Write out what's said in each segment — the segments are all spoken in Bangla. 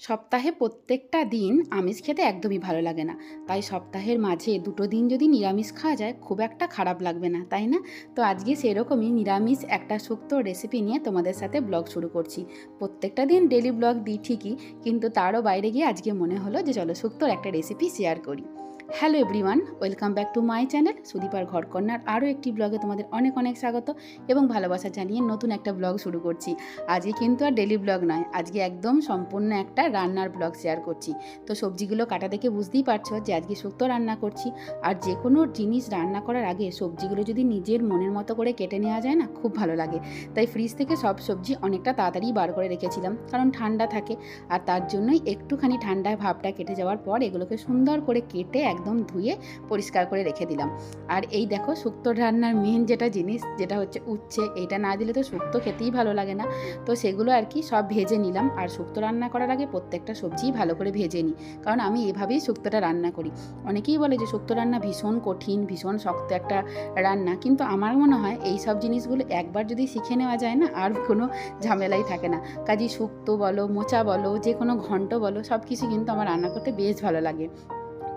সপ্তাহে প্রত্যেকটা দিন আমিষ খেতে একদমই ভালো লাগে না। তাই সপ্তাহের মাঝে দুটো দিন যদি নিরামিষ খাওয়া যায়, খুব একটা খারাপ লাগবে না, তাই না? তো আজকে সেরকমই নিরামিষ একটা সুক্ত রেসিপি নিয়ে তোমাদের সাথে ব্লগ শুরু করছি। প্রত্যেকটা দিন ডেলি ব্লগ দিই ঠিকই, কিন্তু তারও বাইরে গিয়ে আজকে মনে হলো যে চলো সুক্তর একটা রেসিপি শেয়ার করি। Hello everyone welcome back to my channel সুদীপার ঘরকন্যার আরও একটি ব্লগে তোমাদের অনেক অনেক স্বাগত এবং ভালোবাসা জানিয়ে নতুন একটা ব্লগ শুরু করছি। আজকে কিন্তু আর ডেলি ব্লগ নয়, আজকে একদম সম্পূর্ণ একটা রান্নার ব্লগ শেয়ার করছি। তো সবজিগুলো কাটা দেখে বুঝতেই পারছ যে আজকে শুক্তো রান্না করছি। আর যে কোনো জিনিস রান্না করার আগে সবজিগুলো যদি নিজের মনের মতো করে কেটে নেওয়া যায় না, খুব ভালো লাগে। তাই ফ্রিজ থেকে সব সবজি অনেকটা তাড়াতাড়ি বার করে রেখেছিলাম, কারণ ঠান্ডা থাকে। আর তার জন্যই একটুখানি ঠান্ডায় ভাবটা কেটে যাওয়ার পর এগুলোকে সুন্দর করে কেটে একদম ধুয়ে পরিষ্কার করে রেখে দিলাম। আর এই দেখো শুক্তো রান্নার মেন যেটা জিনিস, যেটা হচ্ছে উচ্ছে এইটা না দিলে তো শুক্তো খেতেই ভালো লাগে না। তো সেগুলো আর কি সব ভেজে নিলাম। আর শুক্তো রান্না করার আগে প্রত্যেকটা সবজিই ভালো করে ভেজে নিই। কারণ আমি এভাবেই শুক্তোটা রান্না করি। অনেকেই বলে যে শুক্তো রান্না ভীষণ কঠিন, ভীষণ শক্ত একটা রান্না। কিন্তু আমার মনে হয় এই সব জিনিসগুলো একবার যদি শিখে নেওয়া যায় না, আর কোনো ঝামেলাই থাকে না। কাজেই শুক্তো বলো, মোচা বলো যে কোনো ঘন্ট বলো সব কিছু কিন্তু আমার রান্না করতে বেশ ভালো লাগে।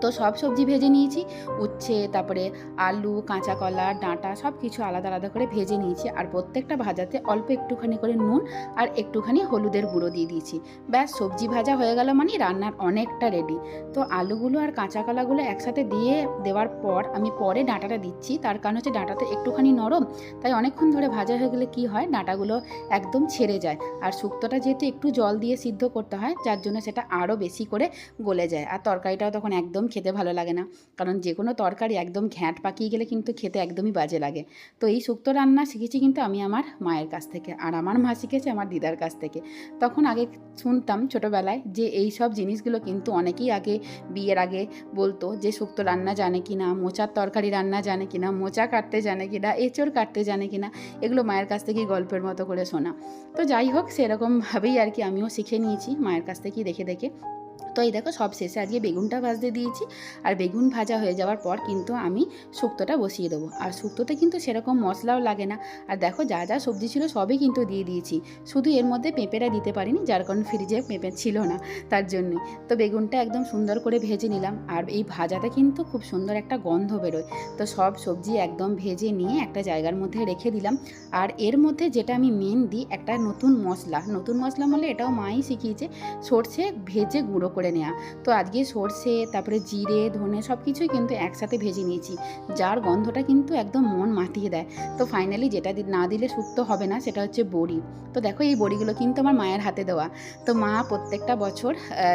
তো সব সবজি ভেজে নিয়েছি। উচ্ছে, তারপরে আলু, কাঁচা কলা, ডাঁটা সব কিছু আলাদা আলাদা করে ভেজে নিয়েছি। আর প্রত্যেকটা ভাজাতে অল্প একটুখানি করে নুন আর একটুখানি হলুদের গুঁড়ো দিয়ে দিয়েছি। ব্যাস, সবজি ভাজা হয়ে গেল মানে রান্নার অনেকটা রেডি তো আলুগুলো আর কাঁচা কলাগুলো একসাথে দিয়ে দেওয়ার পর আমি পরে ডাঁটাটা দিচ্ছি। তার কারণ হচ্ছে ডাঁটাতে একটুখানি নরম, তাই অনেকক্ষণ ধরে ভাজা হয়ে গেলে কি হয়, ডাঁটাগুলো একদম ছেড়ে যায়। আর শুক্তোটা যেহেতু একটু জল দিয়ে সিদ্ধ করতে হয়, যার জন্য সেটা আরও বেশি করে গলে যায়। আর তরকারিটাও তখন একদম খেতে ভালো লাগে না। কারণ যে কোনো তরকারি একদম ঘ্যাঁট পাকিয়ে গেলে কিন্তু খেতে একদমই বাজে লাগে। তো এই শুক্তো রান্না শিখেছি কিন্তু আমি আমার মায়ের কাছ থেকে আর আমার মা শিখেছে আমার দিদার কাছ থেকে। তখন আগে শুনতাম ছোটোবেলায় যে এই সব জিনিসগুলো কিন্তু অনেকেই আগে বিয়ের আগে বলতো যে শুক্তো রান্না জানে কি না মোচার তরকারি রান্না জানে কি না মোচা কাটতে জানে কি না এঁচড় কাটতে জানে কি না এগুলো মায়ের কাছ থেকেই গল্পের মতো করে শোনা। তো যাই হোক, সেরকমভাবেই আর কি আমিও শিখে নিয়েছি মায়ের কাছ থেকেই দেখে দেখে। তো এই দেখো সব শেষে আজকে বেগুনটা ভাজতে দিয়েছি। আর বেগুন ভাজা হয়ে যাওয়ার পর কিন্তু আমি শুক্তোটা বসিয়ে দেবো। আর শুক্তোতে কিন্তু সেরকম মশলাও লাগে না। আর দেখো যা যা সবজি ছিল সবই কিন্তু দিয়ে দিয়েছি। শুধু এর মধ্যে পেঁপেটা দিতে পারিনি, যার কারণ ফ্রিজে পেঁপে ছিল না তার জন্যে। তো বেগুনটা একদম সুন্দর করে ভেজে নিলাম। আর এই ভাজাতে কিন্তু খুব সুন্দর একটা গন্ধ বেরোয়। তো সব সবজি একদম ভেজে নিয়ে একটা জায়গার মধ্যে রেখে দিলাম। আর এর মধ্যে যেটা আমি মেন দিই, একটা নতুন মশলা। নতুন মশলা বলে এটাও মাই শিখিয়েছে, সর্ষে ভেজে গুঁড়ো করে নেওয়া তো আজকে সর্ষে, তারপরে জিরে, ধনে সব কিছুই কিন্তু একসাথে ভেজে নিয়েছি। যার গন্ধটা কিন্তু একদম মন মাতিয়ে দেয়। তো ফাইনালি যেটা না দিলে শুক্তো হবে না, সেটা হচ্ছে বড়ি। তো দেখো এই বড়িগুলো কিন্তু আমার মায়ের হাতে দেওয়া। তো মা প্রত্যেকটা বছর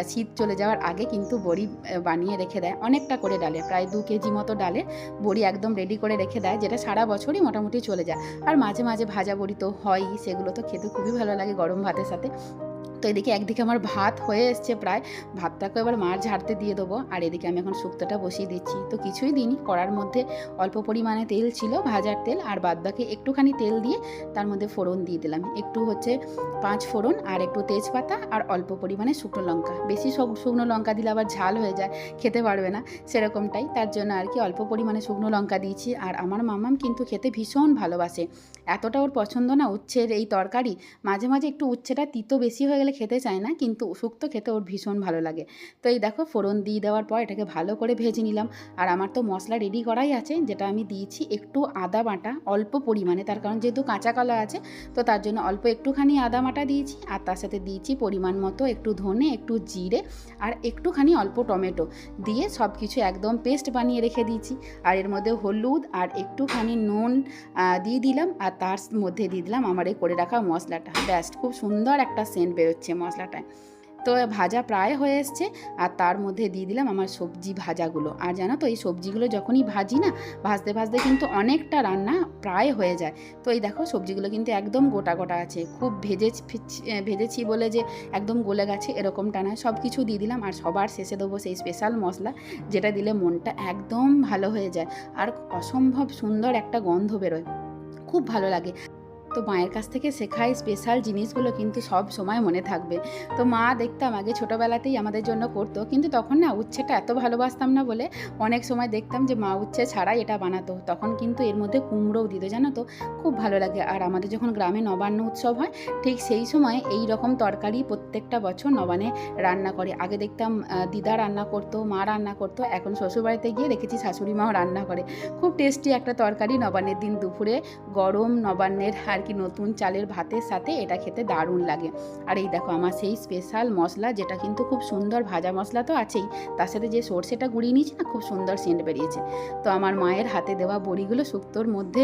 শীত চলে যাওয়ার আগে কিন্তু বড়ি বানিয়ে রেখে দেয়। অনেকটা করে ডালে, প্রায় দু কেজি মতো ডালে বড়ি একদম রেডি করে রেখে দেয়, যেটা সারা বছরই মোটামুটি চলে যায়। আর মাঝে মাঝে ভাজা বড়ি তো হয়ই, সেগুলো তো খেতে খুবই ভালো লাগে গরম ভাতের সাথে। তো এদিকে একদিকে আমার ভাত হয়ে এসছে প্রায় ভাতটাকে এবার মার ঝাড়তে দিয়ে দেবো। আর এদিকে আমি এখন শুক্তোটা বসিয়ে দিচ্ছি। তো কিছুই দিইনি, কড়ার মধ্যে অল্প পরিমাণে তেল ছিল, ভাজার তেল, আর বাদবাকি একটুখানি তেল দিয়ে তার মধ্যে ফোড়ন দিয়ে দিলাম। একটু হচ্ছে পাঁচ ফোড়ন, আর একটু তেজপাতা, আর অল্প পরিমাণে শুকনো লঙ্কা। বেশি শুক- শুকনো লঙ্কা দিলে আবার ঝাল হয়ে যায়, খেতে পারবে না, সেরকমটাই। তার জন্য আর কি অল্প পরিমাণে শুকনো লঙ্কা দিয়েছি, আর আমার মামাম কিন্তু খেতে ভীষণ ভালোবাসে। এতটা ওর পছন্দ না, উচ্ছের এই তরকারি। মাঝে মাঝে একটু উচ্ছেটা তিতো বেশি হয়ে গেলে খেতে চায় না, কিন্তু শুক্তো খেতে ওর ভীষণ ভালো লাগে। তো এই দেখো, ফোড়ন দিয়ে দেওয়ার পর এটাকে ভালো করে ভেজে নিলাম। আর আমার তো মশলা রেডি করাই আছে, যেটা আমি দিয়েছি একটু আদা বাটা, অল্প পরিমাণে। তার কারণ যেহেতু কাঁচা কলা আছে, তো তার জন্য অল্প একটুখানি আদা বাটা দিয়েছি। আর তার সাথে দিয়েছি পরিমাণ মতো একটু ধনে, একটু জিরে, আর একটুখানি অল্প টমেটো। দিয়ে সব কিছু একদম পেস্ট বানিয়ে রেখে দিয়েছি। আর এর মধ্যে হলুদ আর একটুখানি নুন দিয়ে দিলাম। আর তার মধ্যে দিয়ে দিলাম আমার এই করে রাখা মশলাটা। ব্যাস, খুব সুন্দর একটা সেন্ট বেরোচ্ছে। মশলাটায় তো ভাজা প্রায় হয়ে এসছে আর তার মধ্যে দিয়ে দিলাম আমার সবজি ভাজাগুলো। আর জানো তো, এই সবজিগুলো যখনই ভাজি না, ভাজতে ভাজতে কিন্তু অনেকটা রান্না প্রায় হয়ে যায়। তো এই দেখো, সবজিগুলো কিন্তু একদম গোটা গোটা আছে। খুব ভেজে ভেজেছি বলে যে একদম গলে গেছে, এরকমটা নয় সব কিছু দিয়ে দিলাম আর সবার শেষে দেবো সেই স্পেশাল মশলা, যেটা দিলে মনটা একদম ভালো হয়ে যায়। আর অসম্ভব সুন্দর একটা গন্ধ বেরোয়। খুব ভালো লাগে। তো মায়ের কাছ থেকে শেখাই স্পেশাল জিনিসগুলো কিন্তু সব সময় মনে থাকবে। তো মা দেখতাম আগে ছোটোবেলাতেই আমাদের জন্য করতো, কিন্তু তখন না উচ্ছেটা এত ভালোবাসতাম না বলে অনেক সময় দেখতাম যে মা উচ্ছে ছাড়াই এটা বানাতো। তখন কিন্তু এর মধ্যে কুমড়োও দিত, জানো তো? খুব ভালো লাগে। আর আমাদের যখন গ্রামে নবান্ন উৎসব হয়, ঠিক সেই সময় এই রকম তরকারি প্রত্যেকটা বছর নবান্নে রান্না করে। আগে দেখতাম দিদা রান্না করতো, মা রান্না করতো, এখন শ্বশুরবাড়িতে গিয়ে দেখেছি শাশুড়ি মাও রান্না করে। খুব টেস্টি একটা তরকারি নবান্নের দিন দুপুরে, গরম নবান্নের আর কি নতুন চালের ভাতের সাথে এটা খেতে দারুণ লাগে। আর এই দেখো আমার সেই স্পেশাল মশলা যেটা কিন্তু খুব সুন্দর ভাজা মশলা তো আছেই, তার সাথে যে সর্ষেটা গুঁড়িয়ে নিয়েছি না খুব সুন্দর সেন্ট বেরিয়েছে। তো আমার মায়ের হাতে দেওয়া বড়িগুলো শুক্তোর মধ্যে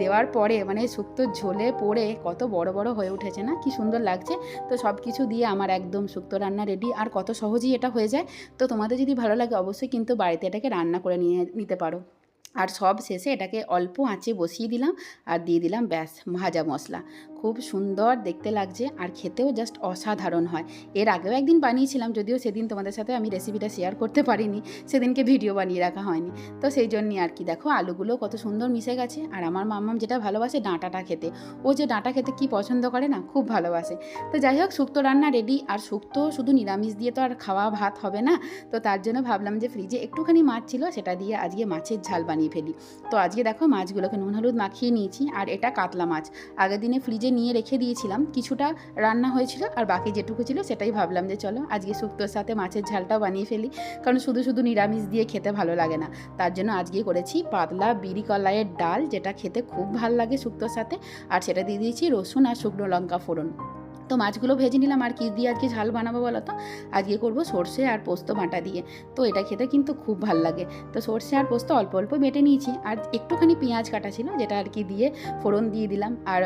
দেওয়ার পরে মানে শুক্তোর ঝোলে পড়ে কত বড় বড় হয়ে উঠেছে না? কি সুন্দর লাগছে। তো সব কিছু দিয়ে আমার একদম শুক্তো রান্না রেডি আর কত সহজেই এটা হয়ে যায়। তো তোমাদের যদি ভালো লাগে অবশ্যই কিন্তু বাড়িতে এটাকে রান্না করে নিয়ে, নিতে পারো। আর সব শেষে এটাকে অল্প আঁচে বসিয়ে দিলাম আর দিয়ে দিলাম ব্যাস ভাজা মশলা। খুব সুন্দর দেখতে লাগছে আর খেতেও জাস্ট অসাধারণ হয়। এর আগেও একদিন বানিয়েছিলাম, যদিও সেদিন তোমাদের সাথে আমি রেসিপিটা শেয়ার করতে পারিনি, সেদিনকে ভিডিও বানিয়ে রাখা হয়নি। তো সেই জন্যই আর কি, দেখো আলুগুলো কত সুন্দর মিশে গেছে আর আমার মাম্মাম যেটা ভালোবাসে ডাঁটাটা খেতে। ও যে ডাঁটা খেতে কি পছন্দ করে না, খুব ভালোবাসে। তো যাই হোক, শুক্তো রান্না রেডি আর শুক্তো শুধু নিরামিষ দিয়ে তো আর খাওয়া ভাত হবে না। তো তার জন্য ভাবলাম যে ফ্রিজে একটুখানি মাছ ছিল, সেটা দিয়ে আজকে মাছের ঝাল বানিয়ে ফেলি। তো আজকে দেখো মাছগুলোকে নুন, হলুদ মাখিয়ে নিয়েছি আর এটা কাতলা মাছ। আগের দিনে ফ্রিজে নিয়ে রেখে দিয়েছিলাম, কিছুটা রান্না হয়েছিল আর বাকি যেটুকু ছিল সেটাই ভাবলাম যে চলো আজকে শুক্তোর সাথে মাছের ঝালটাও বানিয়ে ফেলি, কারণ শুধু শুধু নিরামিষ দিয়ে খেতে ভালো লাগে না। তার জন্য আজকে করেছি পাতলা বিড়ি কলাইয়ের ডাল, যেটা খেতে খুব ভালো লাগে শুক্তোর সাথে। আর সেটা দিয়ে দিয়েছি রসুন আর শুকনো লঙ্কা ফোড়ন। তো মাছগুলো ভেজে নিলাম, আর কি দিয়ে আজকে ঝাল বানাবো বলো তো? আজকে করব সর্ষে আর পোস্ত বাটা দিয়ে। তো এটা খেতে কিন্তু খুব ভালো লাগে। তো সর্ষে আর পোস্ত অল্প অল্প বেটে নিয়েছি, আর একটুখানি পেঁয়াজ কাটা ছিল, যেটা আর কি দিয়ে ফোড়ন দিয়ে দিলাম। আর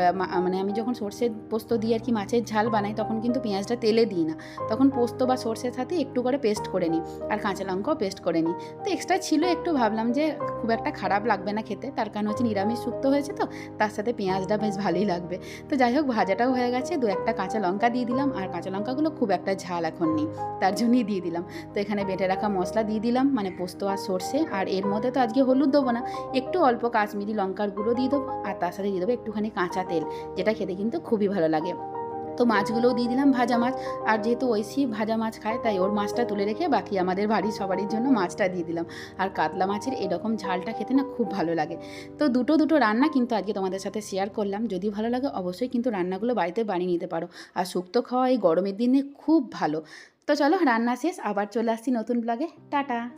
মানে আমি যখন সর্ষে পোস্ত দিয়ে আর কি মাছের ঝাল বানাই, তখন কিন্তু পেঁয়াজটা তেলে দিই না। তখন পোস্ত বা সর্ষের সাথে একটু করে পেস্ট করে নিই, আর কাঁচা লঙ্কাও পেস্ট করে নিই। তো এক্সট্রা ছিল একটু ভাবলাম যে খুব একটা খারাপ লাগবে না খেতে, তার কারণ হচ্ছে নিরামিষ শুক্তো হয়েছে তো, তার সাথে পেঁয়াজটা বেশ ভালোই লাগবে। তো যাই হোক, ভাজাটাও হয়ে গেছে, দু একটা কাঁচা লঙ্কা দিয়ে দিলাম, আর কাঁচা লঙ্কাগুলো খুব একটা ঝাল এখন নেই, তার জন্যই দিয়ে দিলাম। তো এখানে বেটে রাখা মশলা দিয়ে দিলাম মানে পোস্ত আর সর্ষে, আর এর মধ্যে তো আজকে হলুদ দেবো না, একটু অল্প কাশ্মীরি লঙ্কার গুঁড়ো দিয়ে দেবো, আর তার সাথে দিয়ে দেবো একটুখানি কাঁচা তেল, যেটা খেতে কিন্তু খুবই ভালো লাগে। তো মাছগুলোও দিয়ে দিলাম ভাজা মাছ। আর যেহেতু ঐশী ভাজা মাছ খায়, তাই ওর মাছটা তুলে রেখে বাকি আমাদের বাড়ির সবারই জন্য মাছটা দিয়ে দিলাম। আর কাতলা মাছের এরকম ঝালটা খেতে না খুব ভালো লাগে। তো দুটো দুটো রান্না কিন্তু আজকে তোমাদের সাথে শেয়ার করলাম। যদি ভালো লাগে অবশ্যই কিন্তু রান্নাগুলো বাড়িতে বানিয়ে নিতে পারো। আর শুক্তো খাওয়া এই গরমের দিনে খুব ভালো। তো চলো রান্না শেষ, আবার চলে আসছি নতুন ব্লগে টাটা!